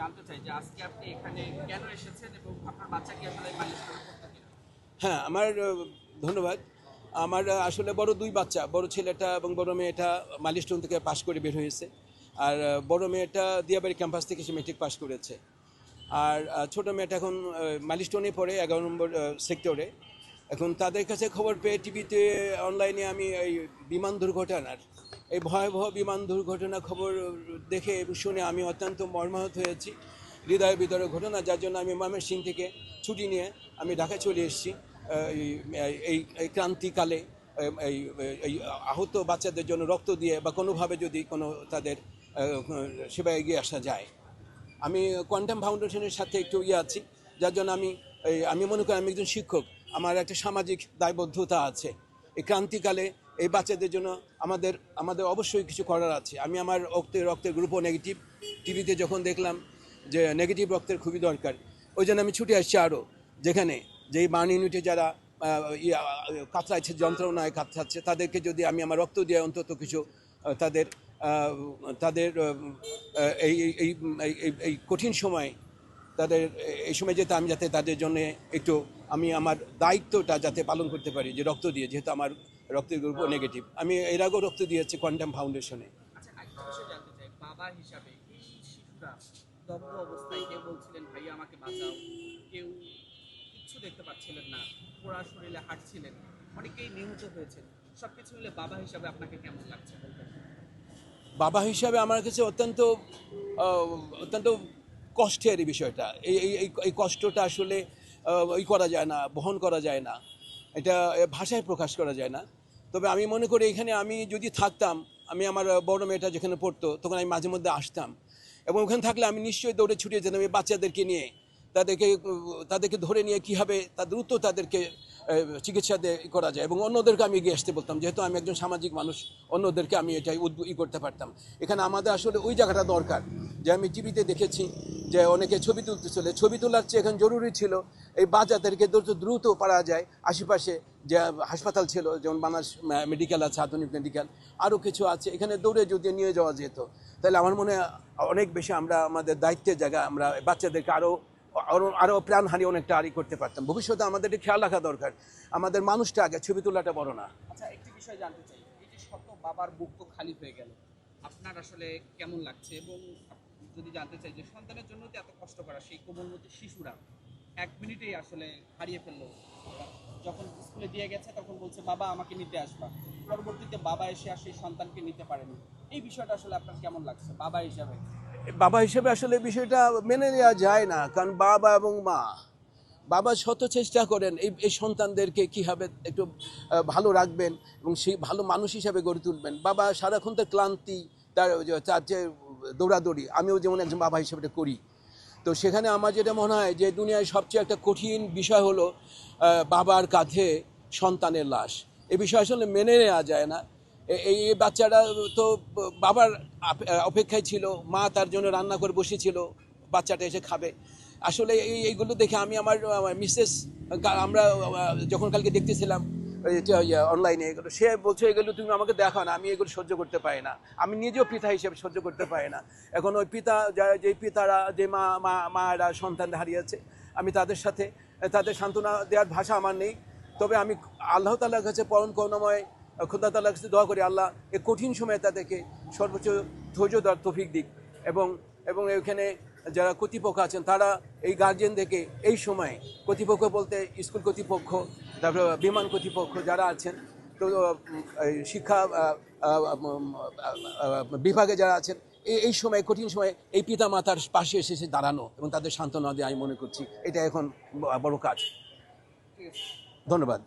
জানতে চাই যে আজকে আপনি এখানে কেন এসেছেন এবং আপনার আসলে মালিশ হ্যাঁ আমার ধন্যবাদ। আমার আসলে বড় দুই বাচ্চা, বড় ছেলেটা এবং বড় মেয়েটা মাইলস্টোন থেকে পাশ করে বের হয়েছে। আর বড় মেয়েটা দিয়াবাড়ি ক্যাম্পাস থেকে সে মেট্রিক পাশ করেছে। আর ছোট মেয়েটা এখন মাইলস্টোনে পড়ে এগারো নম্বর সেক্টরে। এখন তাদের কাছে খবর পেয়ে টিভিতে, অনলাইনে আমি এই বিমান দুর্ঘটনার এই ভয়াবহ বিমান দুর্ঘটনা খবর দেখে শুনে আমি অত্যন্ত মর্মাহত হয়েছি। হৃদয় বিদর ঘটনা, যার জন্য আমি ময়মনসিং থেকে ছুটি নিয়ে আমি ঢাকায় চলে এসেছি। এই- এই ক্রান্তিকালে, এই এই আহত বাচ্চাদের জন্য রক্ত দিয়ে বা কোনোভাবে যদি কোনো তাদের সেবা এগিয়ে আসা যায়। আমি কোয়ান্টাম ফাউন্ডেশনের সাথে একটু ইয়ে আছি, যার জন্য আমি আমি মনে করি আমি একজন শিক্ষক। আমার একটা সামাজিক দায়বদ্ধতা আছে। এই ক্রান্তিকালে এই বাচ্চাদের জন্য আমাদের আমাদের অবশ্যই কিছু করার আছে। আমি আমার রক্তের রক্তের গ্রুপও নেগেটিভ টিভিতে যখন দেখলাম যে নেগেটিভ রক্তের খুবই দরকার, ওই জন্য আমি ছুটে আসছি আরও, যেখানে যেই বার্ন ইউনিটে যারা কাতরাচ্ছে, যন্ত্রণায় কাতরাচ্ছে, তাদেরকে যদি আমি আমার রক্ত দিয়ে অন্তত কিছু তাদের তাদের এই, এই- এই কঠিন সময় তাদের, এই সময় যাতে আমি যাতে তাদের জন্য একটু আমি আমার দায়িত্বটা যাতে পালন করতে পারি, যে রক্ত দিয়ে, যেহেতু আমার রক্তের গ্রুপ নেগেটিভ আমি এর আগেও রক্ত দিয়েছি কোয়ান্টাম ফাউন্ডেশনে আচ্ছা জানতে চাই। বাবা হিসাবে এই শিশুরা দগ্ধ অবস্থায় কেউ বলছিলেন ভাইয়া আমাকে বাঁচাও। কেউ কিচ্ছু দেখতে পাচ্ছিলেন না। পোড়া শরীরে হাঁটছিলেন। অনেকেই নিহত হয়েছেন। সবকিছু মিলে বাবা হিসাবে আপনাকে কেমন লাগছে বাবা হিসাবে আমার কাছে অত্যন্ত অত্যন্ত কষ্টের এই বিষয়টা। এই এই এই- কষ্টটা আসলে ই করা যায় না বহন করা যায় না। এটা ভাষায় প্রকাশ করা যায় না। তবে আমি মনে করি এখানে আমি যদি থাকতাম, আমি আমার বড় মেয়েটা যেখানে পড়তো, তখন আমি মাঝে মধ্যে আসতাম। এবং ওখানে থাকলে আমি নিশ্চয়ই দৌড়ে ছুটে যেতাম এই বাচ্চাদেরকে নিয়ে। তাদেরকে তাদেরকে ধরে নিয়ে কীভাবে তা দ্রুত তাদেরকে চিকিৎসা করা যায়। এবং অন্যদেরকে আমি এগিয়ে আসতে বলতাম। যেহেতু আমি একজন সামাজিক মানুষ, অন্যদেরকে আমি এটাই উদ্বু, ই করতে পারতাম। এখানে আমাদের আসলে ওই জায়গাটা দরকার। যে আমি টিভিতে দেখেছি যে অনেকে ছবি তুলতে চলে। ছবি তোলার চেয়ে এখন জরুরি ছিল এই বাচ্চাদেরকে দ্রুত দ্রুত পারা যায়। আশেপাশে যে হাসপাতাল ছিল, যেমন বাংলাদেশ মেডিকেল আছে, আধুনিক মেডিকেল আরও কিছু আছে। এখানে দৌড়ে যদি নিয়ে যাওয়া যেত, তাহলে আমার মনে হয় অনেক বেশি আমরা আমাদের দায়িত্বের জায়গা আমরা বাচ্চাদেরকে আরও আরও আরও প্রাণহানি অনেকটা আরই করতে পারতাম। ভবিষ্যতে আমাদের খেয়াল রাখা দরকার। আমাদের মানুষটা আগে, ছবি তোলাটা বড় না। আচ্ছা একটি বিষয় জানতে চাই। এই যে শত বাবার বুক তো খালি হয়ে গেল, আপনার আসলে কেমন লাগছে? এবং যদি জানতে চাই যে সন্তানের জন্য তো এত কষ্ট করা, সেই কোমলমতি শিশুরা এক মিনিটেই আসলে হারিয়ে ফেলল। যখন স্কুলে দিয়ে গেছে, তখন বলছে, বাবা, আমাকে নিতে আসবা। পরবর্তীতে বাবা এসে আর সেই সন্তানকে নিতে পারেনি। এই বিষয়টা আসলে আপনার কেমন লাগছে? বাবা হিসাবে। বাবা হিসেবে আসলে বিষয়টা মেনে নেওয়া যায় না, কারণ বাবা এবং মা। বাবা শত চেষ্টা করেন এই এই সন্তানদেরকে কীভাবে একটু ভালো রাখবেন এবং সেই ভালো মানুষ হিসাবে গড়ে তুলবেন। বাবা সারাক্ষণ তার ক্লান্তি, তার তার যে দৌড়াদৌড়ি, আমিও যেমন একজন বাবা হিসেবে করি। তো সেখানে আমার যেটা মনে হয় যে, দুনিয়ায় সবচেয়ে একটা কঠিন বিষয় হলো বাবার কাঁধে সন্তানের লাশ। এ বিষয় আসলে মেনে নেওয়া যায় না। এই বাচ্চাটা তো বাবার অপেক্ষায় ছিল, মা তার জন্য রান্না করে বসেছিল, বাচ্চাটা এসে খাবে। আসলে এই এইগুলো দেখে আমি আমার মিসেস আমরা যখন কালকে দেখতেছিলাম অনলাইনে এগুলো, সে বলছে, এগুলো তুমি আমাকে দেখাও না, আমি এগুলো সহ্য করতে পারি না। আমি নিজেও পিতা হিসেবে সহ্য করতে পারি না। এখন ওই পিতা যারা যে পিতারা, যে মা মা মারা সন্তান হারিয়েছে আমি তাদের সাথে, তাদের সান্ত্বনা দেওয়ার ভাষা আমার নেই। তবে আমি আল্লাহ তালার কাছে পরম করুণাময় খুদা তালার কাছে দোয়া করি আল্লাহ এই কঠিন সময়ে তাদেরকে সর্বোচ্চ ধৈর্য দেওয়ার তফিক দিক। এবং এবং এখানে যারা কর্তৃপক্ষ আছেন তারা এই গার্জেনদেরকে এই সময়ে কর্তৃপক্ষ বলতে স্কুল কর্তৃপক্ষ তারপরে বিমান কর্তৃপক্ষ যারা আছেন তো এই শিক্ষা বিভাগে যারা আছেন এই এই সময় কঠিন সময়ে এই পিতা মাতার পাশে এসে এসে দাঁড়ানো এবং তাদের সান্ত্বনা দিয়ে আমি মনে করছি এটা এখন বড় কাজ। ধন্যবাদ।